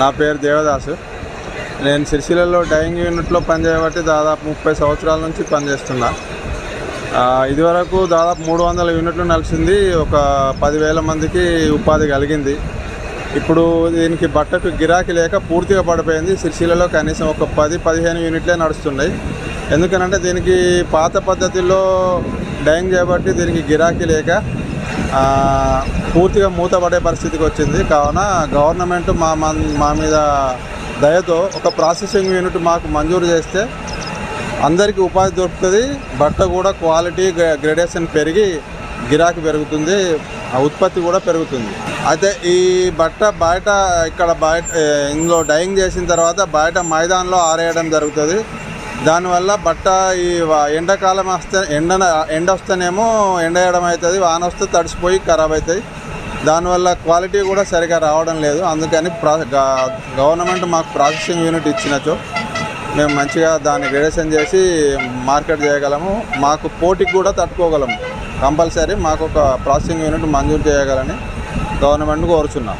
నా పేరు దేవదాసు. నేను సిరిసిల్లలో డైయింగ్ యూనిట్లో పనిచేయబట్టి దాదాపు ముప్పై సంవత్సరాల నుంచి పనిచేస్తున్నా. ఇదివరకు దాదాపు మూడు వందల యూనిట్లు నలిసింది ఒక పదివేల మందికి ఉపాధి కలిగింది. ఇప్పుడు దీనికి బట్టకు గిరాకీ లేక పూర్తిగా పడిపోయింది. సిరిసిల్లలో కనీసం ఒక పది పదిహేను యూనిట్లే నడుస్తున్నాయి. ఎందుకనంటే దీనికి పాత పద్ధతిలో డైయింగ్ చేయబట్టి దీనికి గిరాకీ లేక పూర్తిగా మూతపడే పరిస్థితికి వచ్చింది. కావున గవర్నమెంట్ మా మా మీద దయతో ఒక ప్రాసెసింగ్ యూనిట్ మాకు మంజూరు చేస్తే అందరికీ ఉపాధి దొరుకుతుంది. బట్ట కూడా క్వాలిటీ గ్రేడేషన్ పెరిగి గిరాకీ పెరుగుతుంది. ఉత్పత్తి కూడా పెరుగుతుంది. అయితే ఈ బట్ట బయట ఇక్కడ బయట ఇందులో డైయింగ్ చేసిన తర్వాత బయట మైదాన్లో ఆరేయడం జరుగుతుంది. దానివల్ల బట్ట ఈ ఎండాకాలం వస్తే ఎండ ఎండ వస్తేనేమో ఎండ వేయడం అవుతుంది వాన వస్తే తడిసిపోయి ఖరాబ్ అవుతుంది దానివల్ల క్వాలిటీ కూడా సరిగా రావడం లేదు. అందుకని ప్రా గ- గవర్నమెంట్ మాకు ప్రాసెసింగ్ యూనిట్ ఇచ్చినచో మేము మంచిగా దాన్ని గ్రేడేషన్ చేసి మార్కెట్ చేయగలము. మాకు పోటీకి కూడా తట్టుకోగలము. కంపల్సరీ మాకు ఒక ప్రాసెసింగ్ యూనిట్ మంజూరు చేయగలని గవర్నమెంట్ కోరుచున్నాం.